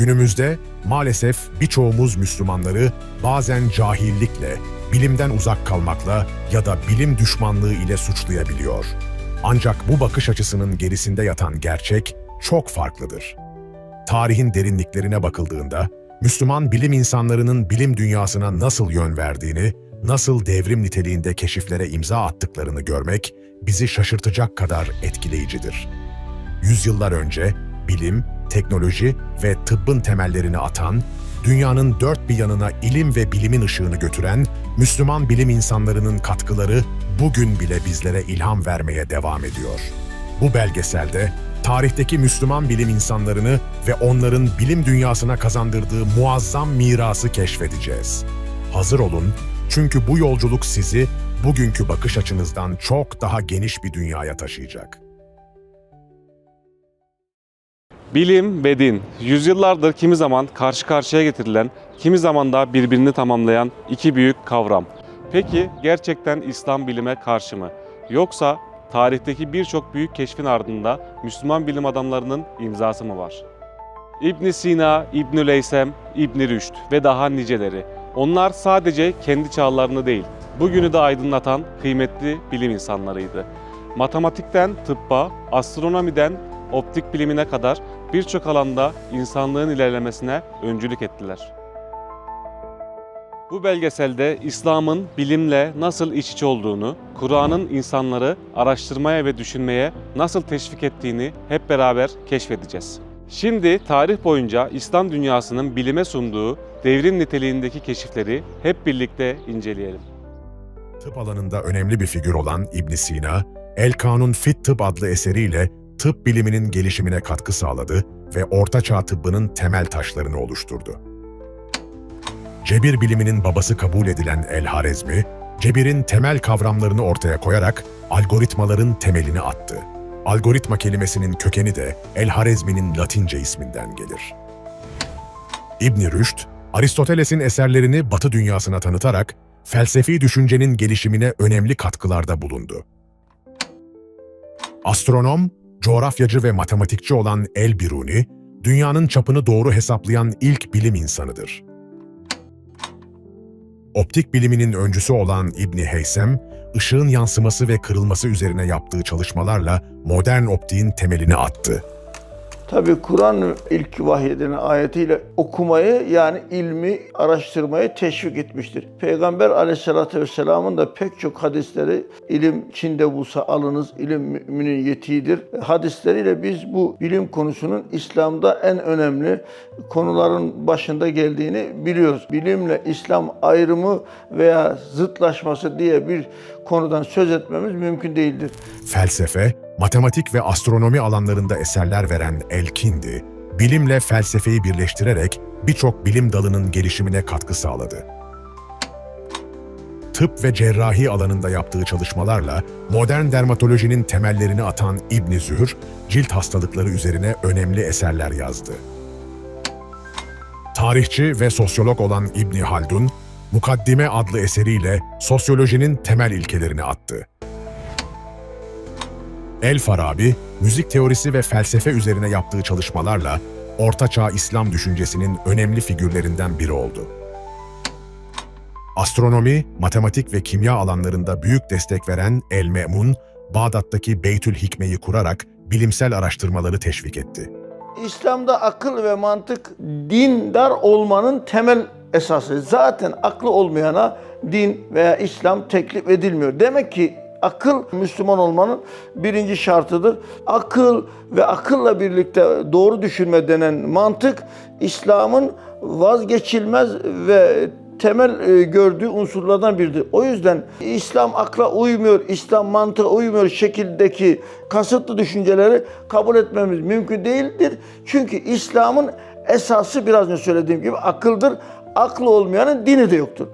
Günümüzde maalesef birçoğumuz Müslümanları bazen cahillikle, bilimden uzak kalmakla ya da bilim düşmanlığı ile suçlayabiliyor. Ancak bu bakış açısının gerisinde yatan gerçek çok farklıdır. Tarihin derinliklerine bakıldığında, Müslüman bilim insanlarının bilim dünyasına nasıl yön verdiğini, nasıl devrim niteliğinde keşiflere imza attıklarını görmek bizi şaşırtacak kadar etkileyicidir. Yüzyıllar önce bilim, teknoloji ve tıbbın temellerini atan, dünyanın dört bir yanına ilim ve bilimin ışığını götüren Müslüman bilim insanlarının katkıları bugün bile bizlere ilham vermeye devam ediyor. Bu belgeselde tarihteki Müslüman bilim insanlarını ve onların bilim dünyasına kazandırdığı muazzam mirası keşfedeceğiz. Hazır olun çünkü bu yolculuk sizi bugünkü bakış açınızdan çok daha geniş bir dünyaya taşıyacak. Bilim ve din, yüzyıllardır kimi zaman karşı karşıya getirilen, kimi zaman da birbirini tamamlayan iki büyük kavram. Peki gerçekten İslam bilime karşı mı? Yoksa tarihteki birçok büyük keşfin ardında Müslüman bilim adamlarının imzası mı var? İbn Sina, İbn Leysem, İbn Rüşd ve daha niceleri. Onlar sadece kendi çağlarını değil, bugünü de aydınlatan kıymetli bilim insanlarıydı. Matematikten tıbba, astronomiden optik bilimine kadar birçok alanda insanlığın ilerlemesine öncülük ettiler. Bu belgeselde İslam'ın bilimle nasıl iç içe olduğunu, Kur'an'ın insanları araştırmaya ve düşünmeye nasıl teşvik ettiğini hep beraber keşfedeceğiz. Şimdi tarih boyunca İslam dünyasının bilime sunduğu devrim niteliğindeki keşifleri hep birlikte inceleyelim. Tıp alanında önemli bir figür olan İbn Sina, El Kanun Fit Tıp adlı eseriyle tıp biliminin gelişimine katkı sağladı ve Ortaçağ tıbbının temel taşlarını oluşturdu. Cebir biliminin babası kabul edilen El Harezmi, cebirin temel kavramlarını ortaya koyarak algoritmaların temelini attı. Algoritma kelimesinin kökeni de El Harezmi'nin Latince isminden gelir. İbn Rüşd, Aristoteles'in eserlerini Batı dünyasına tanıtarak felsefi düşüncenin gelişimine önemli katkılarda bulundu. Astronom, coğrafyacı ve matematikçi olan El-Biruni, dünyanın çapını doğru hesaplayan ilk bilim insanıdır. Optik biliminin öncüsü olan İbni Heysem, ışığın yansıması ve kırılması üzerine yaptığı çalışmalarla modern optiğin temelini attı. Tabi Kur'an ilk vahyedilen ayetiyle okumayı yani ilmi araştırmayı teşvik etmiştir. Peygamber aleyhissalatü vesselamın da pek çok hadisleri ilim Çin'de bulsa alınız, ilim müminin yetiğidir. Hadisleriyle biz bu bilim konusunun İslam'da en önemli konuların başında geldiğini biliyoruz. Bilimle İslam ayrımı veya zıtlaşması diye bir konudan söz etmemiz mümkün değildir. Felsefe, matematik ve astronomi alanlarında eserler veren Elkindi, bilimle felsefeyi birleştirerek birçok bilim dalının gelişimine katkı sağladı. Tıp ve cerrahi alanında yaptığı çalışmalarla modern dermatolojinin temellerini atan İbn Zühr, cilt hastalıkları üzerine önemli eserler yazdı. Tarihçi ve sosyolog olan İbn Haldun, Mukaddime adlı eseriyle sosyolojinin temel ilkelerini attı. El Farabi, müzik teorisi ve felsefe üzerine yaptığı çalışmalarla Ortaçağ İslam düşüncesinin önemli figürlerinden biri oldu. Astronomi, matematik ve kimya alanlarında büyük destek veren El Me'mun, Bağdat'taki Beytül Hikme'yi kurarak bilimsel araştırmaları teşvik etti. İslam'da akıl ve mantık dindar olmanın temel esası. Zaten aklı olmayana din veya İslam teklif edilmiyor. Demek ki akıl Müslüman olmanın birinci şartıdır. Akıl ve akılla birlikte doğru düşünme denen mantık İslam'ın vazgeçilmez ve temel e, gördüğü unsurlardan biridir. O yüzden İslam akla uymuyor, İslam mantığa uymuyor şekildeki kasıtlı düşünceleri kabul etmemiz mümkün değildir. Çünkü İslam'ın esası biraz önce söylediğim gibi akıldır. Aklı olmayanın dini de yoktur.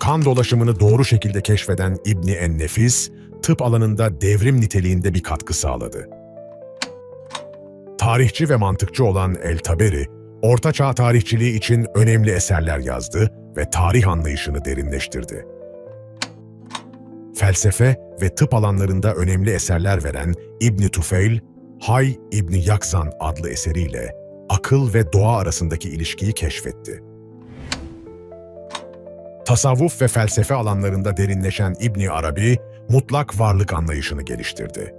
Kan dolaşımını doğru şekilde keşfeden İbni En-Nefis, tıp alanında devrim niteliğinde bir katkı sağladı. Tarihçi ve mantıkçı olan El-Taberi, Orta Çağ tarihçiliği için önemli eserler yazdı ve tarih anlayışını derinleştirdi. Felsefe ve tıp alanlarında önemli eserler veren İbni Tufeil, Hay İbni Yakzan adlı eseriyle akıl ve doğa arasındaki ilişkiyi keşfetti. Tasavvuf ve felsefe alanlarında derinleşen İbni Arabi, mutlak varlık anlayışını geliştirdi.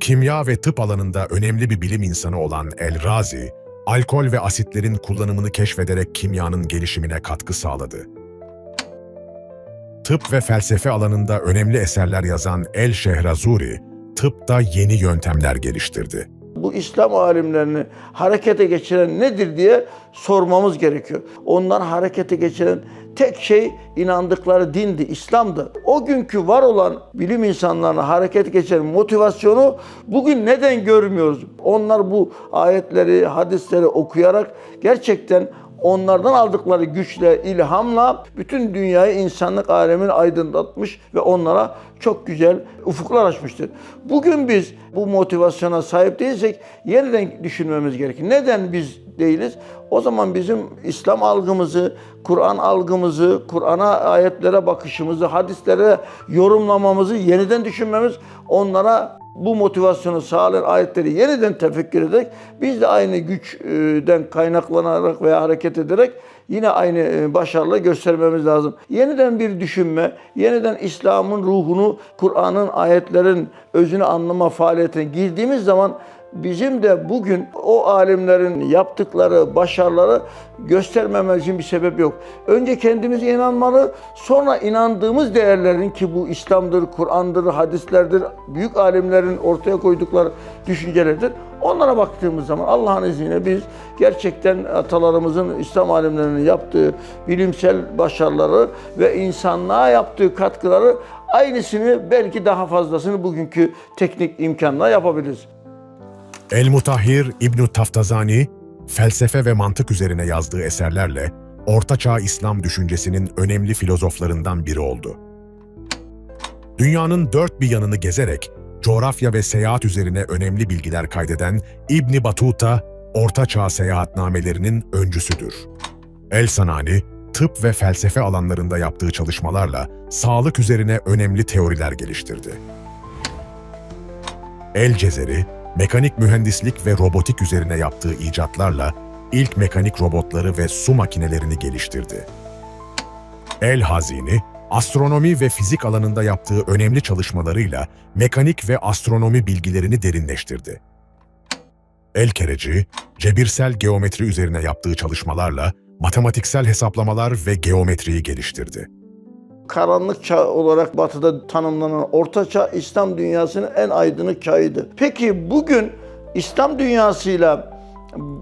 Kimya ve tıp alanında önemli bir bilim insanı olan El-Razi, alkol ve asitlerin kullanımını keşfederek kimyanın gelişimine katkı sağladı. Tıp ve felsefe alanında önemli eserler yazan El-Şehrazuri, tıpta yeni yöntemler geliştirdi. Bu İslam alimlerini harekete geçiren nedir diye sormamız gerekiyor. Onlar harekete geçiren tek şey inandıkları dindi, İslam'dı. O günkü var olan bilim insanlarını harekete geçiren motivasyonu bugün neden görmüyoruz? Onlar bu ayetleri, hadisleri okuyarak gerçekten onlardan aldıkları güçle, ilhamla bütün dünyayı insanlık alemini aydınlatmış ve onlara çok güzel ufuklar açmıştır. Bugün biz bu motivasyona sahip değilsek yeniden düşünmemiz gerekir. Neden biz değiliz? O zaman bizim İslam algımızı, Kur'an algımızı, Kur'an'a ayetlere bakışımızı, hadislere yorumlamamızı yeniden düşünmemiz, onlara bu motivasyonu sağlayan ayetleri yeniden tefekkür ederek biz de aynı güçten kaynaklanarak veya hareket ederek yine aynı e, başarılı göstermemiz lazım. Yeniden bir düşünme, yeniden İslam'ın ruhunu, Kur'an'ın ayetlerin özünü anlama faaliyetine girdiğimiz zaman bizim de bugün o alimlerin yaptıkları başarıları göstermemiz için bir sebep yok. Önce kendimize inanmalı, sonra inandığımız değerlerin ki bu İslam'dır, Kur'an'dır, hadislerdir, büyük alimlerin ortaya koydukları düşüncelerdir. Onlara baktığımız zaman Allah'ın izniyle biz gerçekten atalarımızın İslam alimlerinin yaptığı bilimsel başarıları ve insanlığa yaptığı katkıları aynısını belki daha fazlasını bugünkü teknik imkanla yapabiliriz. El-Mutahhir İbn Taftazani, felsefe ve mantık üzerine yazdığı eserlerle Ortaçağ İslam düşüncesinin önemli filozoflarından biri oldu. Dünyanın dört bir yanını gezerek coğrafya ve seyahat üzerine önemli bilgiler kaydeden İbn Batuta, Ortaçağ seyahatnamelerinin öncüsüdür. El-Sanani, tıp ve felsefe alanlarında yaptığı çalışmalarla sağlık üzerine önemli teoriler geliştirdi. El Cezeri, mekanik mühendislik ve robotik üzerine yaptığı icatlarla ilk mekanik robotları ve su makinelerini geliştirdi. El Hazini, astronomi ve fizik alanında yaptığı önemli çalışmalarıyla mekanik ve astronomi bilgilerini derinleştirdi. El Kereci, cebirsel geometri üzerine yaptığı çalışmalarla matematiksel hesaplamalar ve geometriyi geliştirdi. Karanlık çağ olarak batıda tanımlanan orta çağ İslam dünyasının en aydınlık çağıydı. Peki bugün İslam dünyasıyla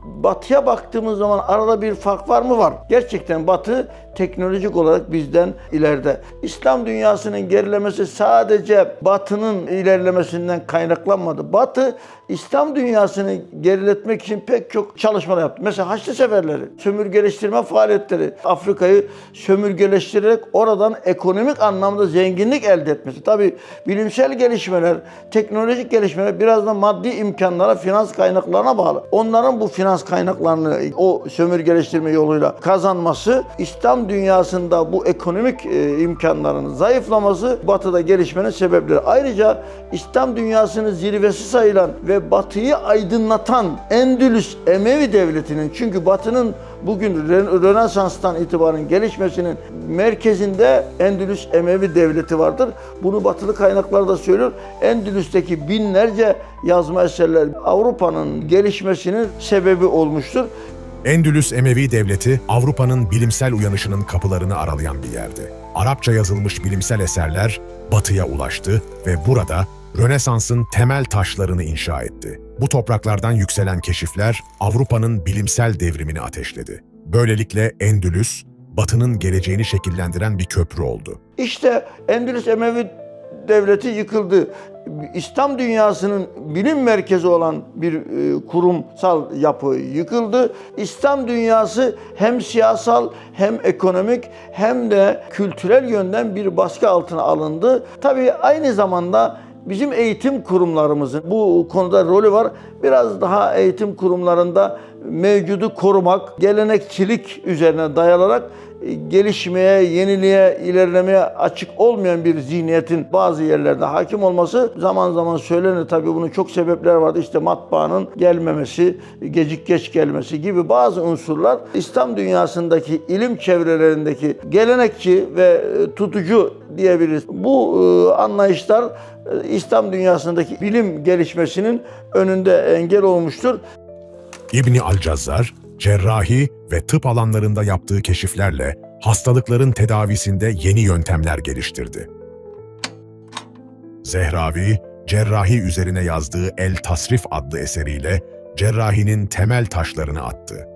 batıya baktığımız zaman arada bir fark var mı? Var. Gerçekten batı teknolojik olarak bizden ileride. İslam dünyasının gerilemesi sadece batının ilerlemesinden kaynaklanmadı. Batı İslam dünyasını geriletmek için pek çok çalışmalar yaptı. Mesela Haçlı Seferleri, sömürgeleştirme faaliyetleri, Afrika'yı sömürgeleştirerek oradan ekonomik anlamda zenginlik elde etmesi. Tabii bilimsel gelişmeler, teknolojik gelişmeler biraz da maddi imkanlara, finans kaynaklarına bağlı. Onların bu finans kaynaklarını o sömürgeleştirme yoluyla kazanması, İslam dünyasında bu ekonomik e, imkanların zayıflaması batıda gelişmenin sebepleri. Ayrıca İslam dünyasının zirvesi sayılan ve batıyı aydınlatan Endülüs Emevi Devleti'nin çünkü batının bugün Rönesans'tan itibaren gelişmesinin merkezinde Endülüs Emevi Devleti vardır. Bunu batılı kaynaklar da söylüyor. Endülüs'teki binlerce yazma eserler Avrupa'nın gelişmesinin sebebi olmuştur. Endülüs Emevi Devleti, Avrupa'nın bilimsel uyanışının kapılarını aralayan bir yerdi. Arapça yazılmış bilimsel eserler batıya ulaştı ve burada Rönesans'ın temel taşlarını inşa etti. Bu topraklardan yükselen keşifler Avrupa'nın bilimsel devrimini ateşledi. Böylelikle Endülüs, Batı'nın geleceğini şekillendiren bir köprü oldu. İşte Endülüs Emevi Devleti yıkıldı. İslam dünyasının bilim merkezi olan bir e, kurumsal yapı yıkıldı. İslam dünyası hem siyasal hem ekonomik hem de kültürel yönden bir baskı altına alındı. Tabii aynı zamanda bizim eğitim kurumlarımızın bu konuda rolü var. Biraz daha eğitim kurumlarında mevcudu korumak, gelenekçilik üzerine dayanarak gelişmeye, yeniliğe, ilerlemeye açık olmayan bir zihniyetin bazı yerlerde hakim olması zaman zaman söylenir. Tabii bunun çok sebepler vardı. İşte matbaanın gelmemesi, gecik geç gelmesi gibi bazı unsurlar İslam dünyasındaki ilim çevrelerindeki gelenekçi ve e, tutucu diyebiliriz. Bu e, anlayışlar e, İslam dünyasındaki bilim gelişmesinin önünde engel olmuştur. İbni Alcazzar, cerrahi ve tıp alanlarında yaptığı keşiflerle hastalıkların tedavisinde yeni yöntemler geliştirdi. Zehravi, cerrahi üzerine yazdığı El Tasrif adlı eseriyle cerrahinin temel taşlarını attı.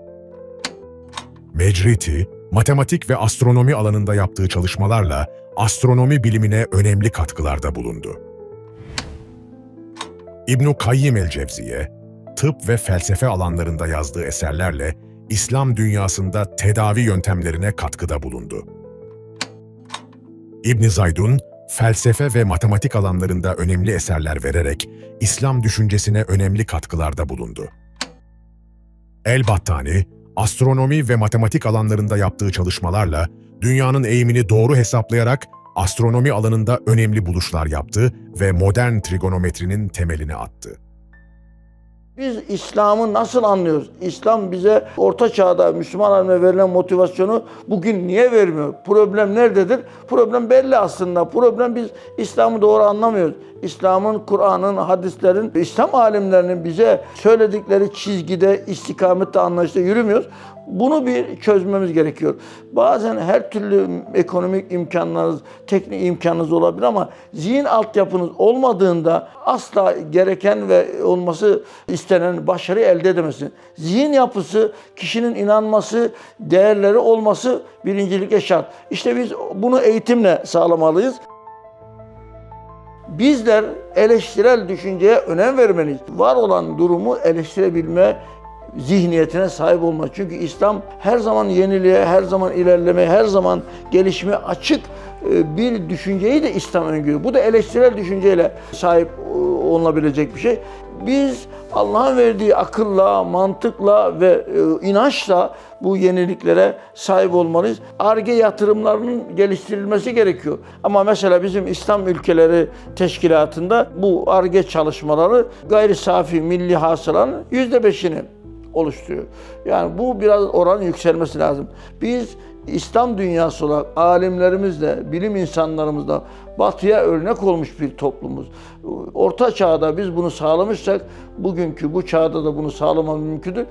Mecriti, matematik ve astronomi alanında yaptığı çalışmalarla astronomi bilimine önemli katkılarda bulundu. İbn Kayyim el-Cevziye, tıp ve felsefe alanlarında yazdığı eserlerle İslam dünyasında tedavi yöntemlerine katkıda bulundu. İbn Zaydun, felsefe ve matematik alanlarında önemli eserler vererek İslam düşüncesine önemli katkılarda bulundu. El-Battani, astronomi ve matematik alanlarında yaptığı çalışmalarla dünyanın eğimini doğru hesaplayarak astronomi alanında önemli buluşlar yaptı ve modern trigonometrinin temelini attı. Biz İslam'ı nasıl anlıyoruz? İslam bize orta çağda Müslüman verilen motivasyonu bugün niye vermiyor? Problem nerededir? Problem belli aslında. Problem biz İslam'ı doğru anlamıyoruz. İslam'ın, Kur'an'ın, hadislerin, İslam alimlerinin bize söyledikleri çizgide, istikamette, anlayışta yürümüyoruz. Bunu bir çözmemiz gerekiyor. Bazen her türlü ekonomik imkanlarınız, teknik imkanınız olabilir ama zihin altyapınız olmadığında asla gereken ve olması istenen başarı elde edemezsiniz. Zihin yapısı, kişinin inanması, değerleri olması birincilikle şart. İşte biz bunu eğitimle sağlamalıyız. Bizler eleştirel düşünceye önem vermeliyiz. Var olan durumu eleştirebilme zihniyetine sahip olmak. Çünkü İslam her zaman yeniliğe, her zaman ilerlemeye, her zaman gelişmeye açık e, bir düşünceyi de İslam öngörüyor. Bu da eleştirel düşünceyle sahip e, olunabilecek bir şey. Biz Allah'ın verdiği akılla, mantıkla ve e, inançla bu yeniliklere sahip olmalıyız. Arge yatırımlarının geliştirilmesi gerekiyor. Ama mesela bizim İslam ülkeleri teşkilatında bu arge çalışmaları gayri safi milli hasılanın yüzde beşini oluşturuyor. Yani bu biraz oranın yükselmesi lazım. Biz İslam dünyası olarak alimlerimizle, bilim insanlarımızla batıya örnek olmuş bir toplumuz. Orta çağda biz bunu sağlamışsak bugünkü bu çağda da bunu sağlamamız mümkündür.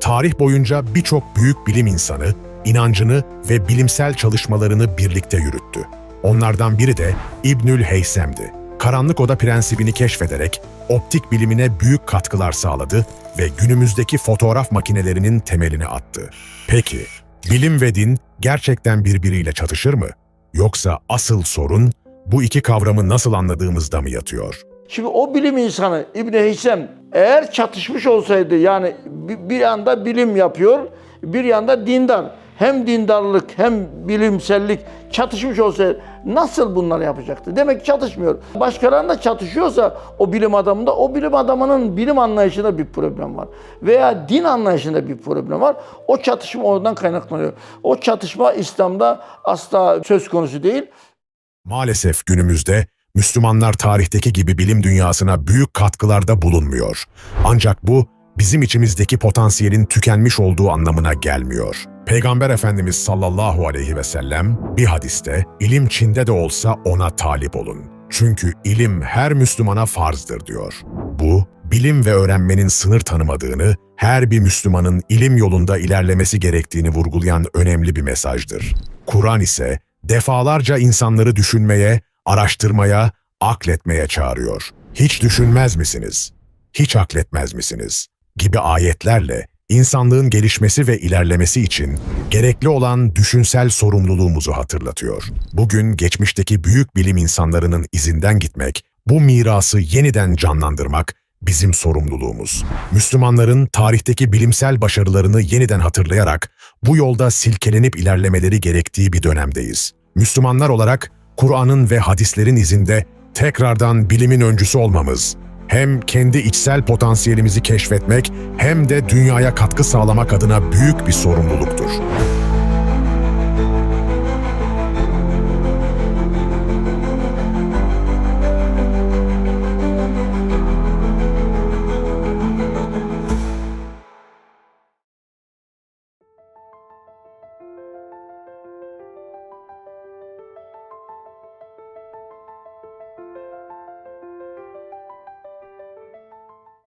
Tarih boyunca birçok büyük bilim insanı inancını ve bilimsel çalışmalarını birlikte yürüttü. Onlardan biri de İbnül Heysem'di. Karanlık oda prensibini keşfederek optik bilimine büyük katkılar sağladı ve günümüzdeki fotoğraf makinelerinin temelini attı. Peki, bilim ve din gerçekten birbiriyle çatışır mı? Yoksa asıl sorun bu iki kavramı nasıl anladığımızda mı yatıyor? Şimdi o bilim insanı İbn Heysem eğer çatışmış olsaydı yani bi- bir yanda bilim yapıyor, bir yanda dindar. Hem dindarlık hem bilimsellik çatışmış olsaydı nasıl bunları yapacaktı? Demek ki çatışmıyor. Başkalarında çatışıyorsa o bilim adamında o bilim adamının bilim anlayışında bir problem var. Veya din anlayışında bir problem var. O çatışma oradan kaynaklanıyor. O çatışma İslam'da asla söz konusu değil. Maalesef günümüzde Müslümanlar tarihteki gibi bilim dünyasına büyük katkılarda bulunmuyor. Ancak bu bizim içimizdeki potansiyelin tükenmiş olduğu anlamına gelmiyor. Peygamber Efendimiz sallallahu aleyhi ve sellem bir hadiste ilim Çin'de de olsa ona talip olun. Çünkü ilim her Müslümana farzdır diyor. Bu, bilim ve öğrenmenin sınır tanımadığını, her bir Müslümanın ilim yolunda ilerlemesi gerektiğini vurgulayan önemli bir mesajdır. Kur'an ise defalarca insanları düşünmeye, araştırmaya, akletmeye çağırıyor. Hiç düşünmez misiniz? Hiç akletmez misiniz? Gibi ayetlerle insanlığın gelişmesi ve ilerlemesi için gerekli olan düşünsel sorumluluğumuzu hatırlatıyor. Bugün geçmişteki büyük bilim insanlarının izinden gitmek, bu mirası yeniden canlandırmak bizim sorumluluğumuz. Müslümanların tarihteki bilimsel başarılarını yeniden hatırlayarak bu yolda silkelenip ilerlemeleri gerektiği bir dönemdeyiz. Müslümanlar olarak Kur'an'ın ve hadislerin izinde tekrardan bilimin öncüsü olmamız, hem kendi içsel potansiyelimizi keşfetmek hem de dünyaya katkı sağlamak adına büyük bir sorumluluktur.